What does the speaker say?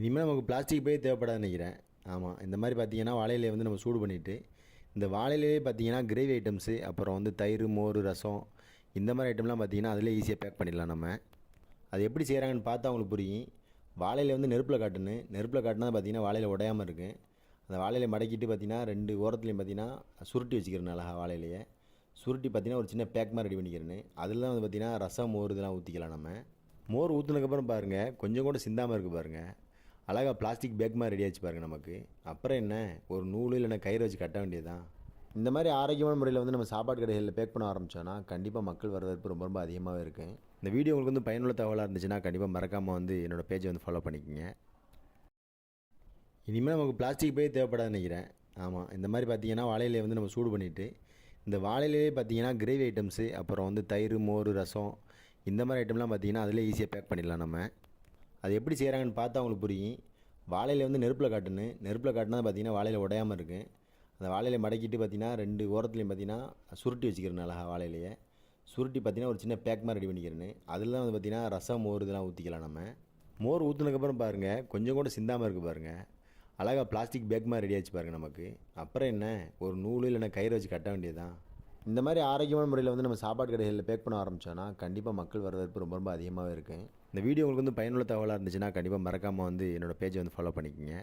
இனிமேல் நமக்கு பிளாஸ்டிக் பே தேவைப்படாது நினைக்கிறேன். ஆமாம் இந்த மாதிரி பார்த்தீங்கன்னா வாழையிலே வந்து நம்ம சூடு பண்ணிவிட்டு இந்த வாழையிலேயே பார்த்தீங்கன்னா கிரேவி ஐட்டம்ஸு அப்புறம் வந்து தயிர் மோர் ரசம் இந்த மாதிரி ஐட்டம்லாம் பார்த்தீங்கன்னா அதிலே ஈஸியாக பேக் பண்ணிடலாம் நம்ம. அது எப்படி செய்கிறாங்கன்னு பார்த்தா அவங்களுக்கு புரியும். வாழையில வந்து நெருப்பில் காட்டணும். நெருப்பில் காட்டினா பார்த்தீங்கன்னா வாழையில உடையாமல் இருக்குது அந்த வாழையில மடக்கிட்டு பார்த்தீங்கன்னா ரெண்டு ஓரத்துலையும் பார்த்தீங்கன்னா சுருட்டி வச்சுக்கிறேன் அழகாக வாழையிலையே சுருட்டி பார்த்தீங்கன்னா ஒரு சின்ன பேக் மாதிரி ரெடி பண்ணிக்கிறேன்னு அதில் தான் வந்து பார்த்தீங்கன்னா ரசம் மோர் இதெல்லாம் ஊற்றிக்கலாம் நம்ம. மோர் ஊற்றுனதுக்கப்புறம் பாருங்கள் கொஞ்சம் கூட சிந்தாமல் இருக்குது பாருங்கள் அழகாக பிளாஸ்டிக் பேக் மாதிரி ரெடி ஆச்சு பாருங்கள் நமக்கு. அப்புறம் என்ன? ஒரு நூல் இல்லைன்னா கயிறு வச்சு கட்ட வேண்டியதுதான். இந்த மாதிரி ஆரோக்கியமான முறையில் வந்து நம்ம சாப்பாடு கடைகளில் பேக் பண்ண ஆரம்பித்தோன்னா கண்டிப்பாக மக்கள் வரவேற்பு ரொம்ப ரொம்ப அதிகமாகவே இருக்கும் இந்த வீடியோ உங்களுக்கு வந்து பயனுள்ள தகவலாக இருந்துச்சுன்னா கண்டிப்பாக மறக்காமல் வந்து என்னோடய பேஜை வந்து ஃபாலோ பண்ணிக்கோங்க. இனிமேல் நமக்கு பிளாஸ்டிக் பே தேவைப்படாதுன்னு நினைக்கிறேன். ஆமாம் இந்த மாதிரி பார்த்தீங்கன்னா வாழையிலே வந்து நம்ம சூடு பண்ணிவிட்டு இந்த வாழையிலேயே பார்த்தீங்கன்னா கிரேவி ஐட்டம்ஸு அப்புறம் வந்து தயிர் மோர் ரசம் இந்த மாதிரி ஐட்டம்லாம் பார்த்தீங்கன்னா அதிலே ஈஸியாக பேக் பண்ணிடலாம் நம்ம. அது எப்படி செய்கிறாங்கன்னு பார்த்தா அவங்களுக்கு புரியும். வாழையில் வந்து நெருப்பில் காட்டுன்னு. நெருப்பில் காட்டினா பார்த்தீங்கன்னா வாழையில உடையாமல் இருக்கும் அந்த வாழையில மடக்கிட்டு பார்த்தீங்கன்னா ரெண்டு ஓரத்துலையும் பார்த்தீங்கன்னா சுருட்டி வச்சுக்கிறேன் அழகா வாழையிலையே. சுருட்டி பார்த்தீங்கன்னா ஒரு சின்ன பேக் மாதிரி ரெடி பண்ணிக்கிறேன் அதில் தான் வந்து பார்த்தீங்கன்னா ரசம் மோர் இதெல்லாம் ஊற்றிக்கலாம் நம்ம. மோர் ஊற்றுனதுக்கப்புறம் பாருங்கள் கொஞ்சம் கூட சிந்தாமல் இருக்குது பாருங்கள் அழகாக பிளாஸ்டிக் பேக் மாதிரி ரெடி ஆச்சு பாருங்கள் நமக்கு. அப்புறம் என்ன? ஒரு நூல் இல்லைன்னா கயிறு வச்சு கட்ட வேண்டியது தான் இந்த மாதிரி ஆரோக்கியமான முறையில் வந்து நம்ம சாப்பாடு கடைகளில் பேக் பண்ண ஆரம்பித்தோன்னா கண்டிப்பாக மக்கள் வரவேற்பு ரொம்ப ரொம்ப அதிகமாகவே இருக்குது இந்த வீடியோ உங்களுக்கு வந்து பயனுள்ள தகவலாக இருந்துச்சுன்னா கண்டிப்பாக மறக்காமல் வந்து என்னோடய பேஜை வந்து ஃபாலோ பண்ணிக்கோங்க.